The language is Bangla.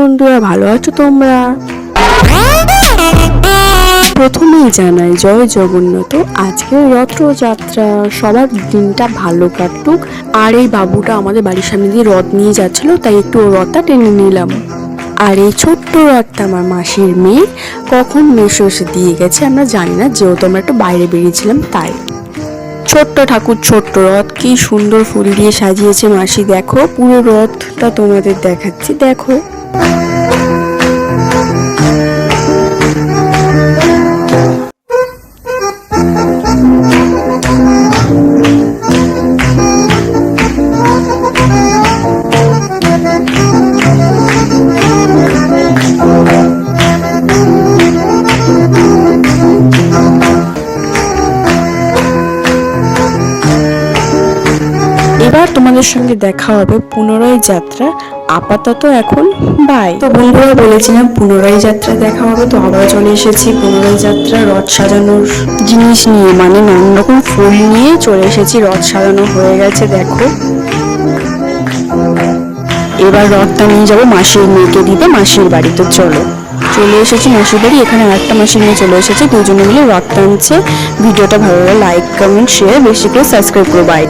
বন্ধুরা, ভালো আছো তোমরা? প্রথমেই জানাই জয় জগন্নাথ আজকের রথযাত্রা। সবার দিনটা ভালো কাটুক। আর এই বাবুটা আমাদের বাড়ির সামনে দিয়ে রথ নিয়ে যাচ্ছিল, তাই একটু রথটা টেনে নিলাম। আর এই ছোট্ট রথটা আমার মাসির মেয়ে কখন মেশো এসে দিয়ে গেছে আমরা জানি না, যেহেতু আমরা একটু বাইরে বেরিয়েছিলাম, তাই। ছোট্ট ঠাকুর, ছোট্ট রথ, কি সুন্দর ফুল দিয়ে সাজিয়েছে মাসি। দেখো, পুরো রথটা তোমাদের দেখাচ্ছি। দেখো। Thank you. এবার তোমাদের সঙ্গে দেখা হবে পুনরায় যাত্রা, আপাতত এখন বাই। তো বন্ধুরা, বলেছিলাম পুনরায় যাত্রা দেখা হবে, তো আবার চলে এসেছি পুনরায় যাত্রা, রথ সাজানোর জিনিস নিয়ে মানে নানান রকম ফুল নিয়ে চলে এসেছি, রথ সাজানো হয়ে গেছে, দেখো। এবার রথটা নিয়ে যাব মাসির মেয়েকে দিতে, মাসির বাড়িতে চলো। চলে এসেছি মাসির বাড়ি, এখানে আরেকটা মাসির মেয়ে চলে এসেছে, দুজনে মিলে রথ টানছে। ভিডিওটা ভালো লাগলে লাইক কমেন্ট শেয়ার বেশি করে সাবস্ক্রাইব করো বাই